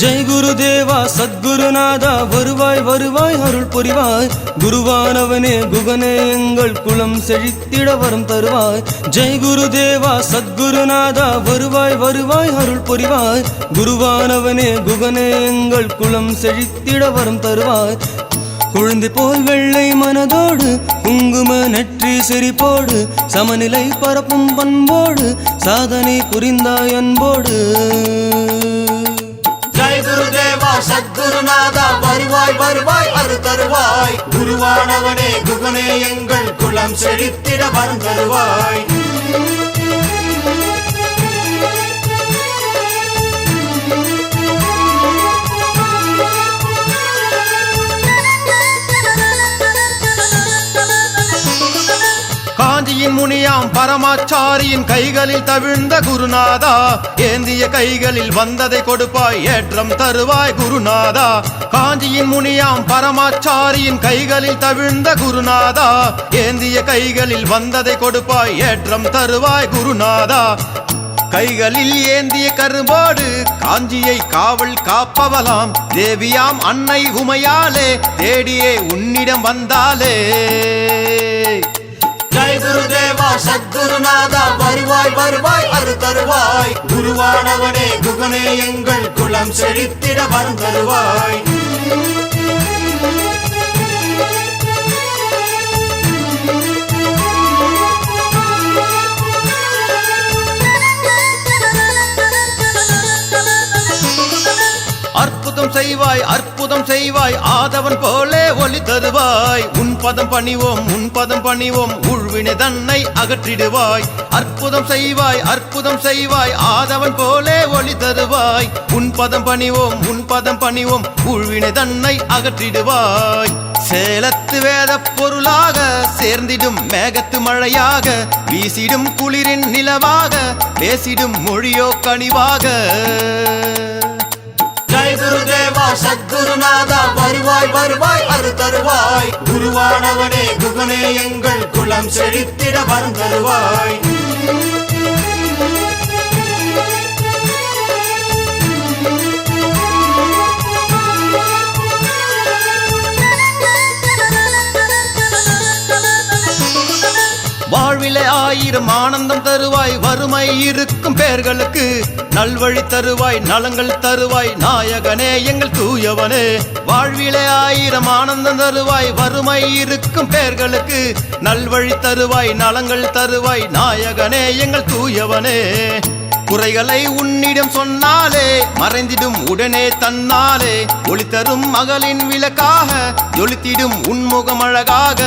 ஜெய் குரு தேவா சத்குருநாதா வருவாய் வருவாய் அருள் புரிவாய். குருவானவனே குகனே எங்கள் குலம் செழித்திட வரம் தருவாய். ஜெய் குரு தேவா சத்குருநாதா வருவாய் வருவாய் அருள் புரிவாய். குருவானவனே குகனே எங்கள் குலம் செழித்திட வரம் தருவாய். குழந்தை போல் வெள்ளை மனதோடு குங்கும நெற்றி சிரிப்போடு சமநிலை பரப்பும் பண்போடு சாதனை புரிந்தாய் அன்போடு. குருதேவா சத்குருநாதா வருவாய் வருவாய் அரு தருவாய். குருவானவனே குகனே எங்கள் குலம் செழித்திட வருந்தருவாய் முனியாம் பரமாச்சாரியின் கைகளில் தவிழ்ந்த குருநாதா ஏந்திய கைகளில் வந்ததை கொடுப்பாய் ஏற்றம் தருவாய் குருநாதா. காஞ்சியின் முனியாம் பரமாச்சாரியின் கைகளில் தவிழ்ந்த குருநாதா ஏந்திய கைகளில் வந்ததை கொடுப்பாய் ஏற்றம் தருவாய் குருநாதா. கைகளில் ஏந்திய கரும்போடு காஞ்சியை காவல் காப்பவலாம் தேவியாம் அன்னை உமையாலே தேடியே உன்னிடம் வந்தாலே. குருதேவா சத்குருநாதா வருவாய் வருவாய் அரு தருவாய். குருவானவனே குகனே எங்கள் குலம் செழித்திட வரம் அற்புதம் செய்வாய் அற்புதம் செய்வாய் ஆதவன் போலே ஒளி தருவாய். உன் பதம் பணிவோம் உன் பதம் பணிவோம் உழ்வினை தன்னை அகற்றிடுவாய். அற்புதம் செய்வாய் அற்புதம் செய்வாய் ஆதவன் போலே ஒளி தருவாய். உன் பதம் பணிவோம் உன் பதம் பணிவோம் உழ்வினை தன்னை அகற்றிடுவாய். சேலத்து வேத பொருளாக சேர்ந்திடும் மேகத்து மழையாக வீசிடும் குளிரின் நிலவாக பேசிடும் மொழியோ கனிவாக. சத்குருநாதா வருவாய் வருவாய் அரு தருவாய். குருவானவனே குகனே எங்கள் குலம் செழித்திட வரம் ஆயிரம் ஆனந்தம் தருவாய் வறுமை இருக்கும் பேர்களுக்கு நல்வழி தருவாய் நலங்கள் தருவாய் நாயகனே எங்கள் தூயவனே. வாழ்விலே ஆயிரம் ஆனந்தம் தருவாய் வறுமை இருக்கும் பேர்களுக்கு நல்வழி தருவாய் நலங்கள் தருவாய் நாயகனே எங்கள் தூயவனே. குறைகளை உன்னிடம் சொன்னாலே மறைந்திடும் உடனே தன்னாலே. ஒளி தரும் மகளின் விளக்காக ஜொலித்திடும் உன்முகம் அழகாக.